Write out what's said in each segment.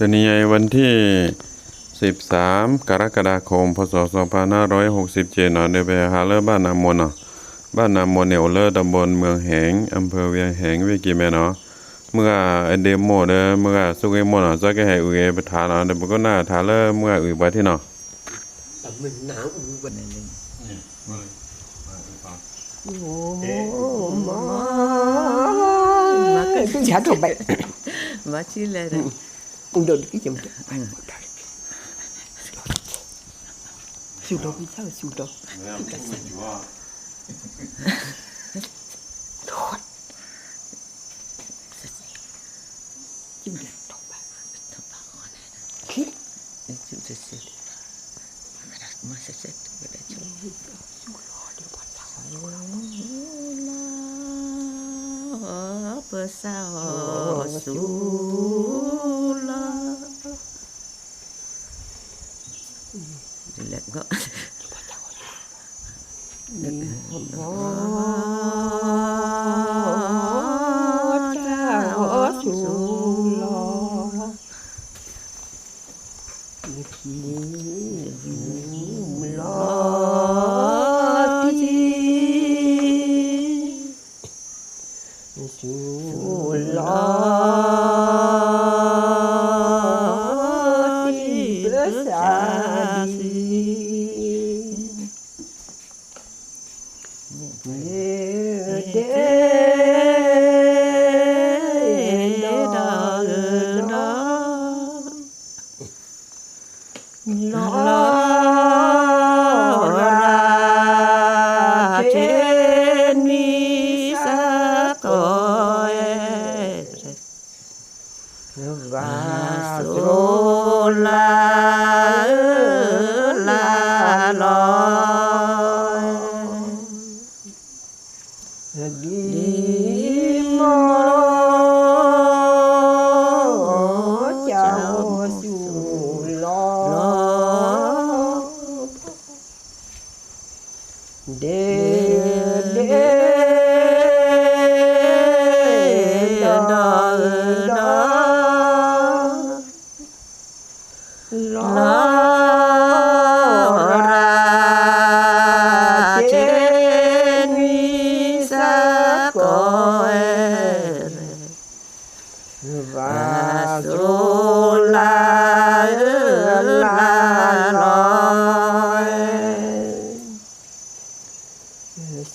เป็นียวันที่ 13 กรกฎาคม พศ 2567นอเดเบฮาเลอบ้านนามนเนาะบ้านนามนเนอเลอตำบลเมืองแหงอำเภอเวียงแหงวิกิแมเนาะ เมื่อเดโมเดเมื่อสุกเอโมเนาะจะแกให้อุเอรปทานเนาะเดบก็น่าทาเลอเมื่ออุไปที่เนาะมันหนาวอุบันนึงโอ้มาเกิดที่ชันถูกไป มาชิเลย cái ừ. sao thôi, 운동이좀 수도이잖아 수도 Hãy subscribe cho kênh Ghiền Mì Gõ Để không bỏ lỡ những video hấp dẫn to again.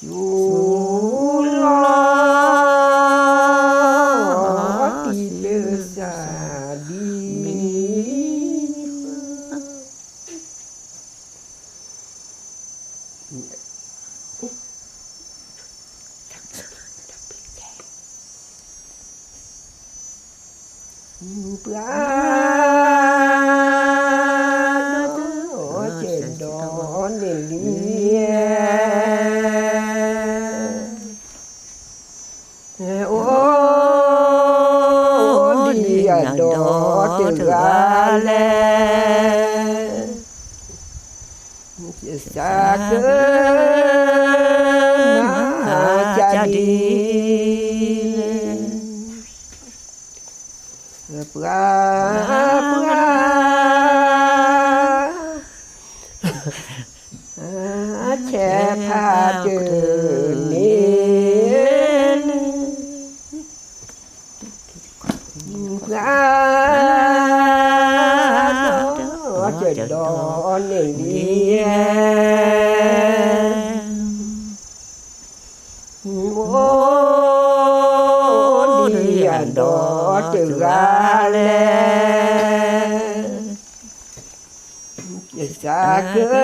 you. Sakna jadi pra pra che pa ดอนเองดีโอ้ดียัดอตึงาเลจะสัเกิ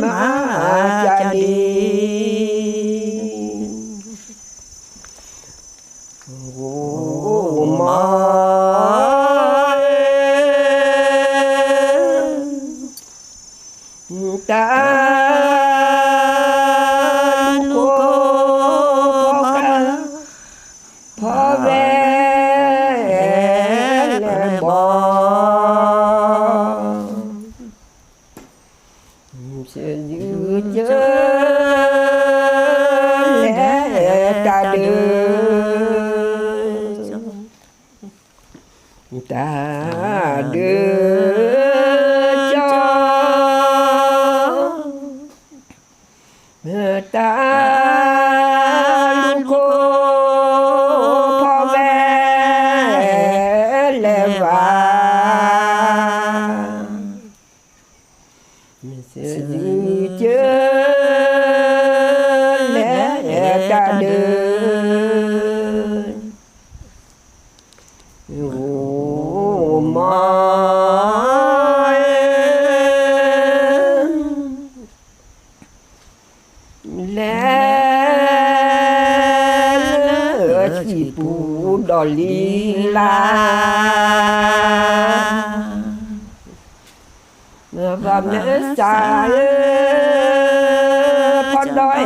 นมาจะดีตาเดิอ Meskipun dolila Và nhớ xa Con đòi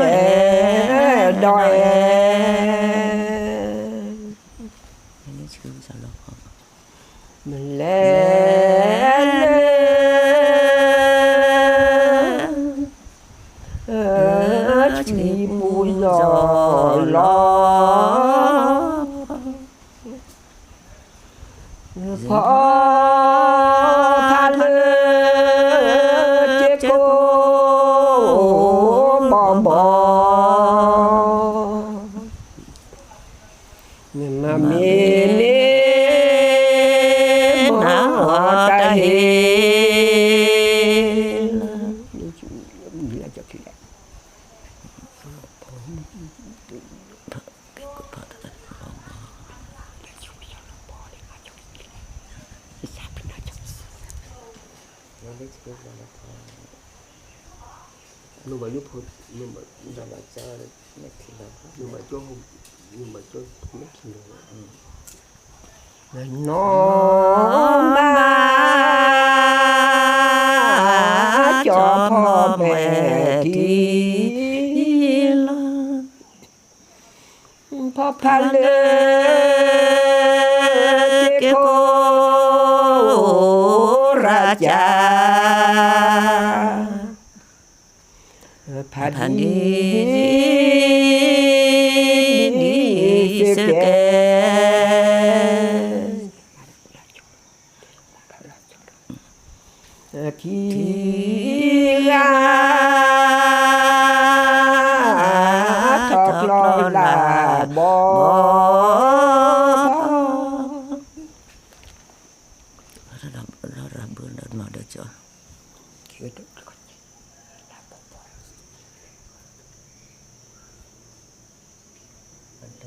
đòi amém. 팔레께 고라자 반이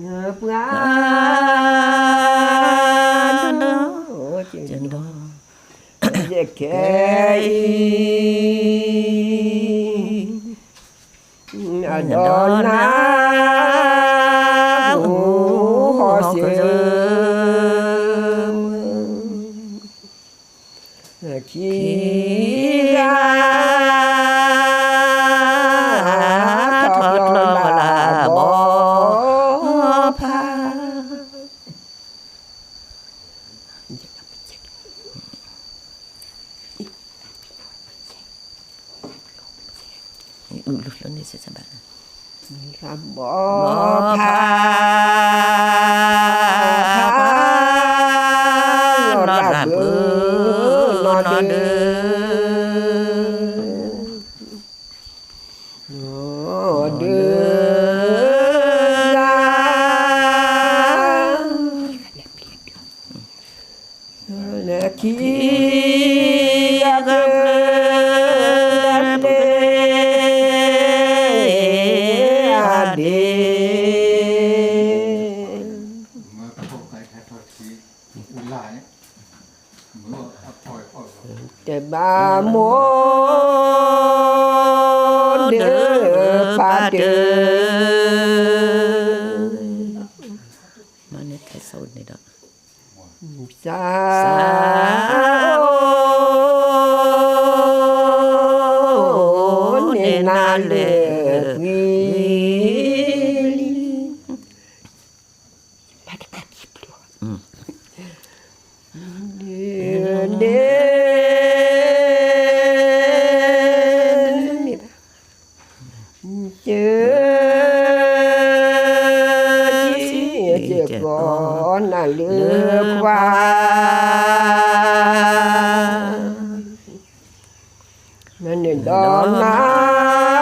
여부아노 진도 이제 개이 아도나 음, 음, 음. บ่พาเด้อป้าเด้อ ને દોના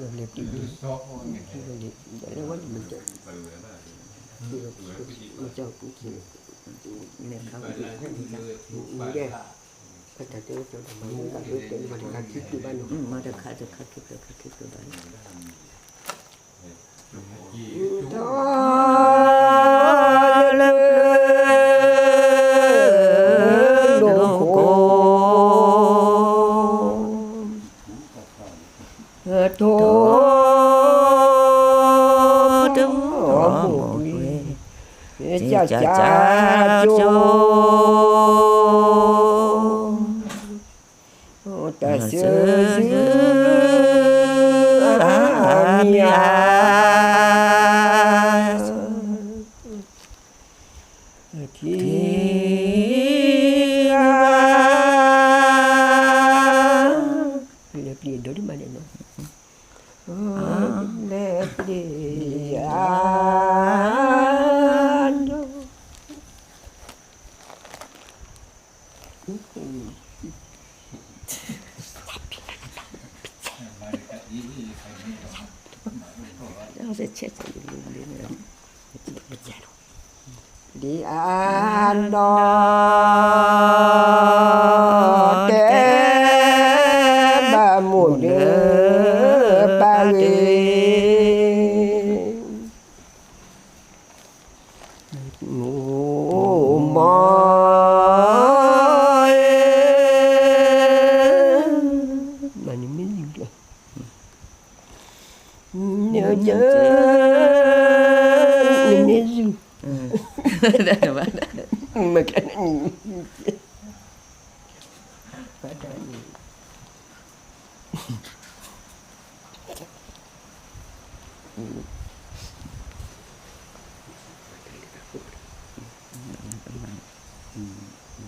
relative relevan macam macam mereka India kata dia macam mana tak betul pada kaki tu banu pada kaki kaki kaki tu banu. จะจาโจตาเสุออาเมีอา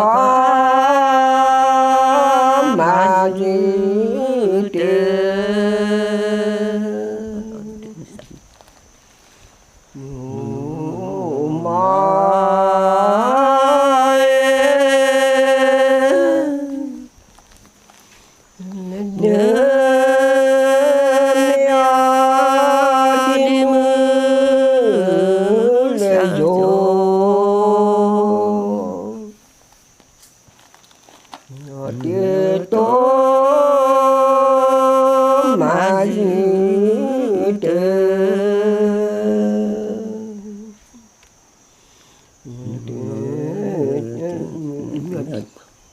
Oh.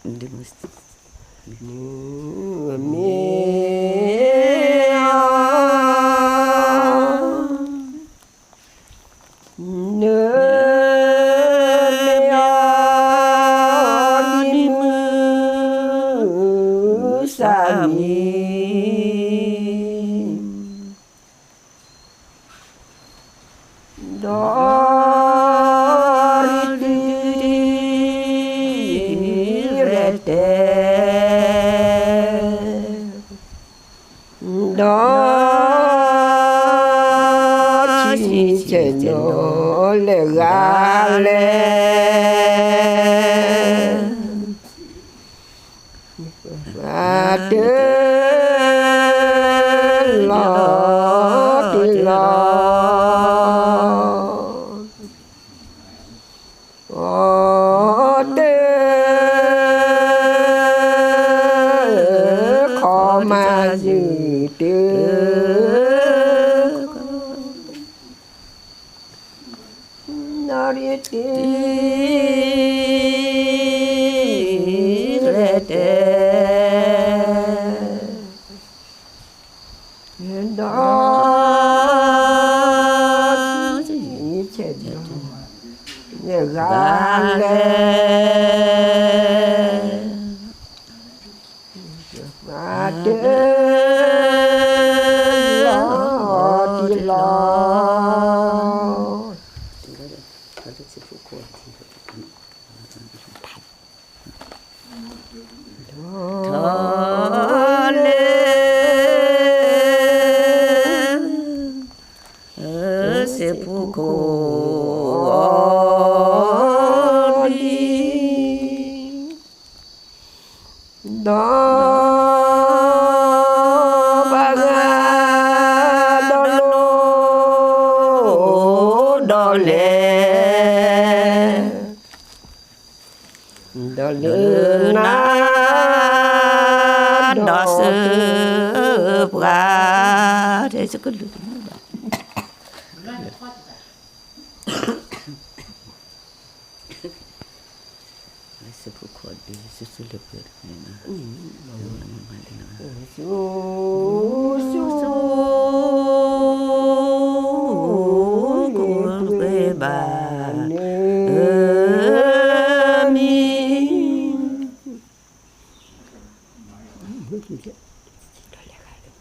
እንደምስት legales. Matter. Dale.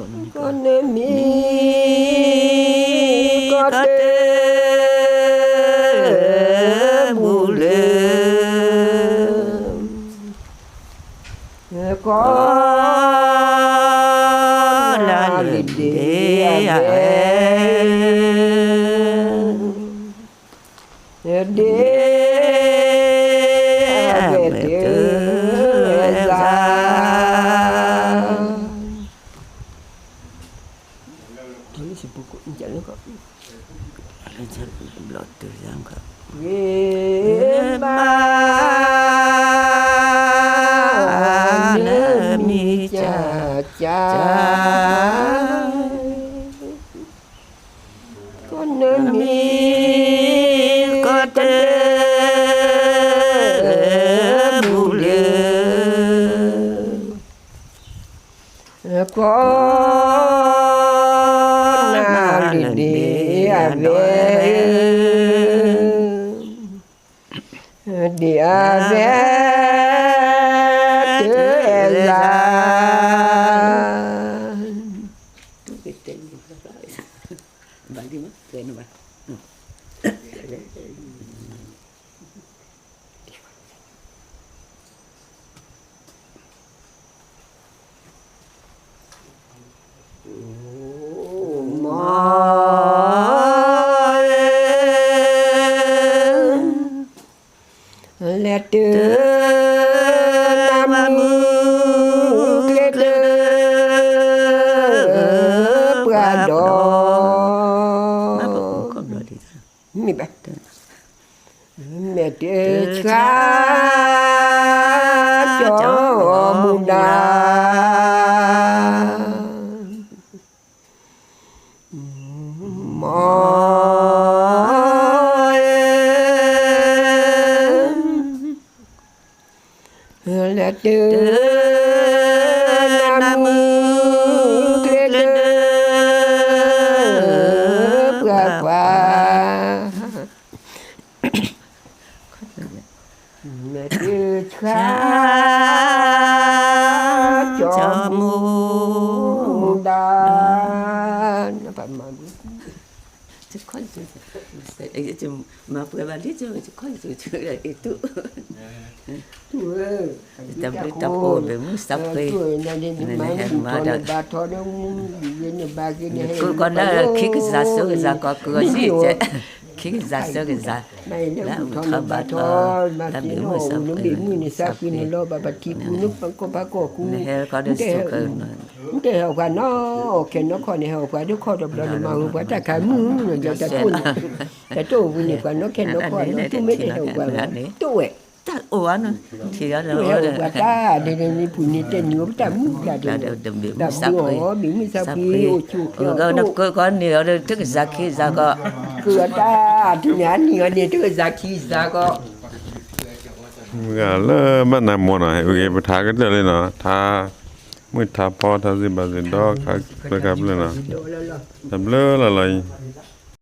কোন কোন মি কাটে cha, cha. con ơi mi có tên con nào đi đi về đi về tới ờ, là ละเดินนำมือเลเพื่อวเมื่อดื้อช้าจอมูดานปะมาจะค่อยจะจะมาเพื่อวันที่จะจะค่อยจะจะอีตุ tapole mustape mada kukona kikiza sokiza kwa kugozize kikiza sokiza la mkabata la bimu sape sape nehel kade sukana เดี๋ยวกันเนาะเข็นนครเนี่ยเหรอกันทุกคนเราเรามาหัวตะขามือเราจะตุ้นแต่ตู้วินิกันเนาะเข็นนครเนาะตู้ไม่ได้เหรอกันตู้เอ๋ tak oano kira la ora ta de de ni puni te ni ta mu ka de da de bi mi sa ko bi mi sa pi o chu ko ga na ko ko ni ora tu ka za ki za ko ku ta tu nya ni ga ni tu ka za ki za ko มึงอ่ะเลิกมันนายมวนอ่ะเฮ้ยไปทากันเลยเนาะทามือทาพอทาสิบาสิดอกครับเลยครับเลยเนาะทำเลิกอะไร